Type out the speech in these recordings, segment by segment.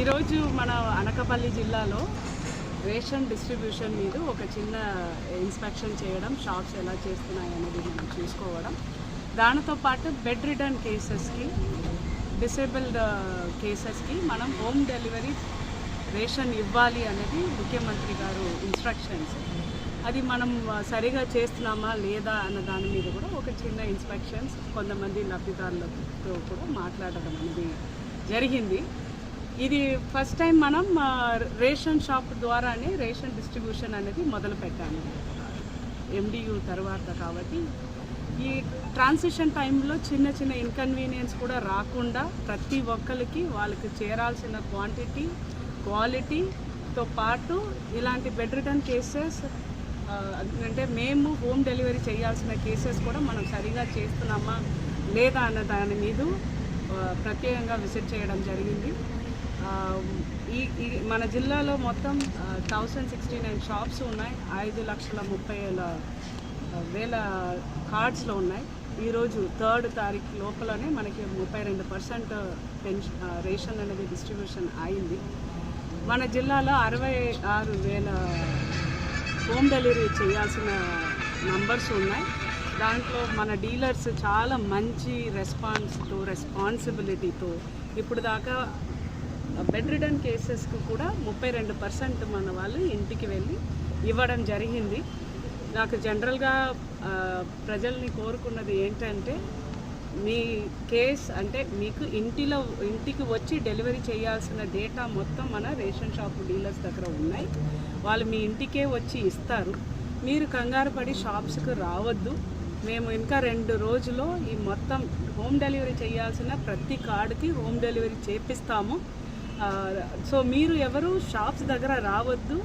ఈరోజు మన అనకపల్లి జిల్లాలో రేషన్ డిస్ట్రిబ్యూషన్ మీద ఒక చిన్న ఇన్స్పెక్షన్ చేయడం షాప్స్ ఎలా చేస్తున్నాయి అనేది మనం చూసుకోవడం. దానితో పాటు బెడ్ రిటర్న్ కేసెస్కి డిసేబుల్డ్ కేసెస్కి మనం హోమ్ డెలివరీ రేషన్ ఇవ్వాలి అనేది ముఖ్యమంత్రి గారు ఇన్స్ట్రక్షన్స్. అది మనం సరిగా చేస్తున్నామా లేదా అన్న దాని మీద కూడా ఒక చిన్న ఇన్స్పెక్షన్స్ కొంతమంది లబ్ధిదారులతో కూడా మాట్లాడడం అనేది జరిగింది. ఇది ఫస్ట్ టైం మనం రేషన్ షాప్ ద్వారానే రేషన్ డిస్ట్రిబ్యూషన్ అనేది మొదలు పెట్టాము ఎండియు తర్వాత కాబట్టి ఈ ట్రాన్సిషన్ టైంలో చిన్న చిన్న ఇన్కన్వీనియన్స్ కూడా రాకుండా ప్రతి ఒక్కరికి వాళ్ళకి చేరాల్సిన క్వాంటిటీ క్వాలిటీతో పాటు ఇలాంటి బెడ్ రిటర్న్ కేసెస్ అంటే మేము హోమ్ డెలివరీ చేయాల్సిన కేసెస్ కూడా మనం సరిగా చేస్తున్నామా లేదా అన్న దాని మీద ప్రత్యేకంగా విజిట్ చేయడం జరిగింది. ఈ మన జిల్లాలో మొత్తం థౌసండ్ సిక్స్టీ నైన్ షాప్స్ ఉన్నాయి. ఐదు లక్షల ముప్పై వేల వేల కార్డ్స్లో ఉన్నాయి. ఈరోజు థర్డ్ తారీఖు లోపలనే మనకి ముప్పై రెండు పర్సెంట్ పెన్షన్ రేషన్ అనేది డిస్ట్రిబ్యూషన్ అయింది. మన జిల్లాలో అరవై ఆరు వేల హోమ్ డెలివరీ చేయాల్సిన నంబర్స్ ఉన్నాయి. దాంట్లో మన డీలర్స్ చాలా మంచి రెస్పాన్స్తో రెస్పాన్సిబిలిటీతో ఇప్పుడు దాకా బెడ్ రిటర్న్ కేసెస్కి కూడా ముప్పై రెండు పర్సెంట్ మన వాళ్ళు ఇంటికి వెళ్ళి ఇవ్వడం జరిగింది. నాకు జనరల్గా ప్రజల్ని కోరుకున్నది ఏంటంటే మీ కేస్ అంటే మీకు ఇంటిలో ఇంటికి వచ్చి డెలివరీ చేయాల్సిన డేటా మొత్తం మన రేషన్ షాప్ డీలర్స్ దగ్గర ఉన్నాయి. వాళ్ళు మీ ఇంటికే వచ్చి ఇస్తారు. మీరు కంగారు పడి షాప్స్కి రావద్దు. మేము ఇంకా రెండు రోజుల్లో ఈ మొత్తం హోమ్ డెలివరీ చేయాల్సిన ప్రతి కార్డుకి హోమ్ డెలివరీ చేపిస్తాము. సో మీరు ఎవరు షాప్స్ దగ్గర రావద్దు.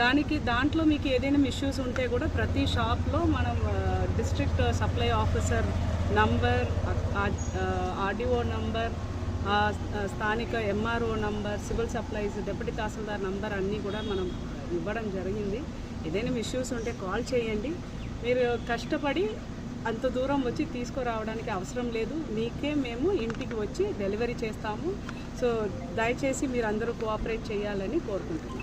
దానికి దాంట్లో మీకు ఏదైనా ఇష్యూస్ ఉంటే కూడా ప్రతి షాప్లో మనం district supply officer number RDO number స్థానిక MRO number civil supplies deputy tahsildar number అన్నీ కూడా మనం ఇవ్వడం జరిగింది. ఏదైనా ఇష్యూస్ ఉంటే కాల్ చేయండి. మీరు కష్టపడి అంత దూరం వచ్చి తీసుకురావడానికి అవసరం లేదు. మీకే మేము ఇంటికి వచ్చి డెలివరీ చేస్తాము. సో దయచేసి మీరు అందరూ కోఆపరేట్ చేయాలని కోరుకుంటున్నాను